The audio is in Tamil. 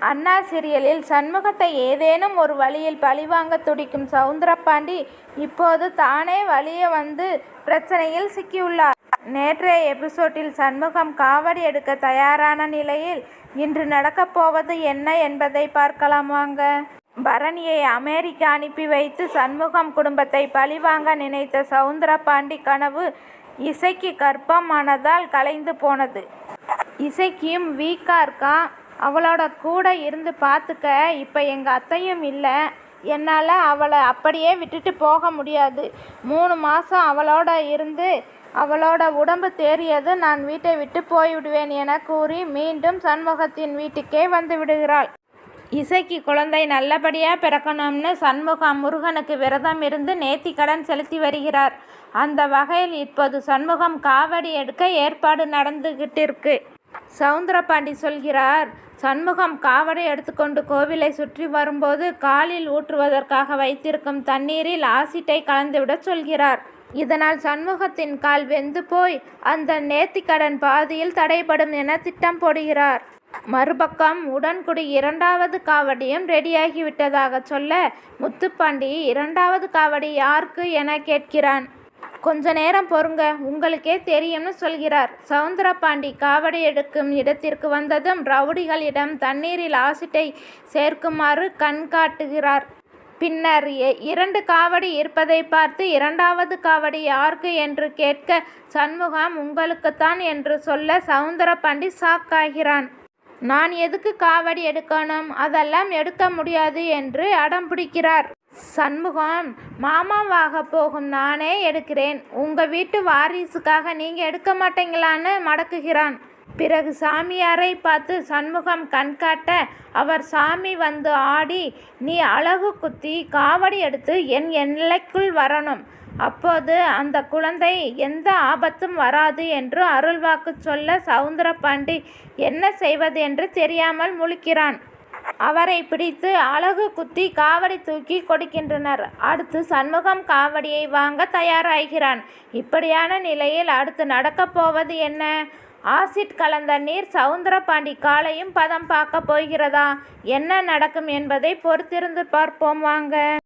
அண்ணா சீரியலில் சண்முகத்தை ஏதேனும் ஒரு வழியில் பழிவாங்க துடிக்கும் சவுந்தரபாண்டி இப்போது தானே வழியே வந்து பிரச்சனையில் சிக்கியுள்ளார். நேற்றைய எபிசோட்டில் சண்முகம் காவடி எடுக்க தயாரான நிலையில் இன்று நடக்கப் போவது என்ன என்பதை பார்க்கலாம் வாங்க. பரணியை அமெரிக்கா அனுப்பி வைத்து சண்முகம் குடும்பத்தை பழிவாங்க நினைத்த சவுந்தரபாண்டி கனவு இசைக்கு கர்ப்பமானதால் கலைந்து போனது. இசைக்கும் வீக்காக இருக்கான் அவளோட கூட இருந்து பார்த்துக்க இப்போ எங்கள் அத்தையும் இல்லை. என்னால் அவளை அப்படியே விட்டுட்டு போக முடியாது. மூணு மாதம் அவளோட இருந்து அவளோட உடம்பு தேறியது நான் வீட்டை விட்டு போய்விடுவேன் என கூறி மீண்டும் சண்முகத்தின் வீட்டுக்கே வந்து விடுகிறாள். இசைக்கு குழந்தை நல்லபடியாக பிறக்கணும்னு சண்முகம் முருகனுக்கு விரதம் இருந்து நேர்த்தி கடன் செலுத்தி வருகிறார். அந்த வகையில் இப்போது சண்முகம் காவடி எடுக்க ஏற்பாடு நடந்துகிட்டு இருக்கு சவுந்தரபாண்டி சொல்கிறார் சண்முகம் காவடி எடுத்துக்கொண்டு கோவிலை சுற்றி வரும்போது காலில் ஊற்றுவதற்காக வைத்திருக்கும் தண்ணீரில் ஆசிட்டை கலந்துவிடச் சொல்கிறார். இதனால் சண்முகத்தின் கால் வெந்து போய் அந்த நேர்த்திக்கடன் பாதியில் தடைபடும் என திட்டம் போடுகிறார். மறுபக்கம் உடன்குடி இரண்டாவது காவடியும் ரெடியாகிவிட்டதாக சொல்ல முத்துப்பாண்டி இரண்டாவது காவடி யாருக்கு? என கேட்கிறான். கொஞ்ச நேரம் பொறுங்க உங்களுக்கே தெரியும்னு சொல்கிறார். சவுந்தரபாண்டி காவடி எடுக்கும் இடத்திற்கு வந்ததும் ரவுடிகளிடம் தண்ணீரில் ஆசிட்டை சேர்க்குமாறு கண் காட்டுகிறார். பின்னர் இரண்டு காவடி இருப்பதை பார்த்து இரண்டாவது காவடி யாருக்கு என்று கேட்க சண்முகம் உங்களுக்குத்தான் என்று சொல்ல சவுந்தரபாண்டி சாக்காகிறான் நான் எதுக்கு காவடி எடுக்கணும்? அதெல்லாம் எடுக்க முடியாது என்று அடம் பிடிக்கிறார். சண்முகம் மாமாவாக போகும் நானே எடுக்கிறேன். உங்க வீட்டு வாரிசுக்காக நீங்க எடுக்க மாட்டீங்களான்னு மடக்குகிறான். பிறகு சாமியாரை பார்த்து சண்முகம் கண்காட்ட அவர் சாமி வந்து ஆடி நீ அழகு குத்தி காவடி எடுத்து என் எல்லைக்குள் வரணும். அப்போது அந்த குழந்தை எந்த ஆபத்தும் வராது என்று அருள்வாக்கு சொல்ல சவுந்தரபாண்டி என்ன செய்வது என்று தெரியாமல் முழிக்கிறான். அவரை பிடித்து அழகு குத்தி காவடி தூக்கி கொடுக்கின்றனர். அடுத்து சண்முகம் காவடியை வாங்க தயாராகிறான். இப்படியான நிலையில் அடுத்து நடக்கப் போவது என்ன? ஆசிட் கலந்த நீர் சவுந்தரபாண்டி காலையும் பதம் பார்க்க போகிறதா? என்ன நடக்கும் என்பதை பொறுத்திருந்து பார்ப்போம் வாங்க.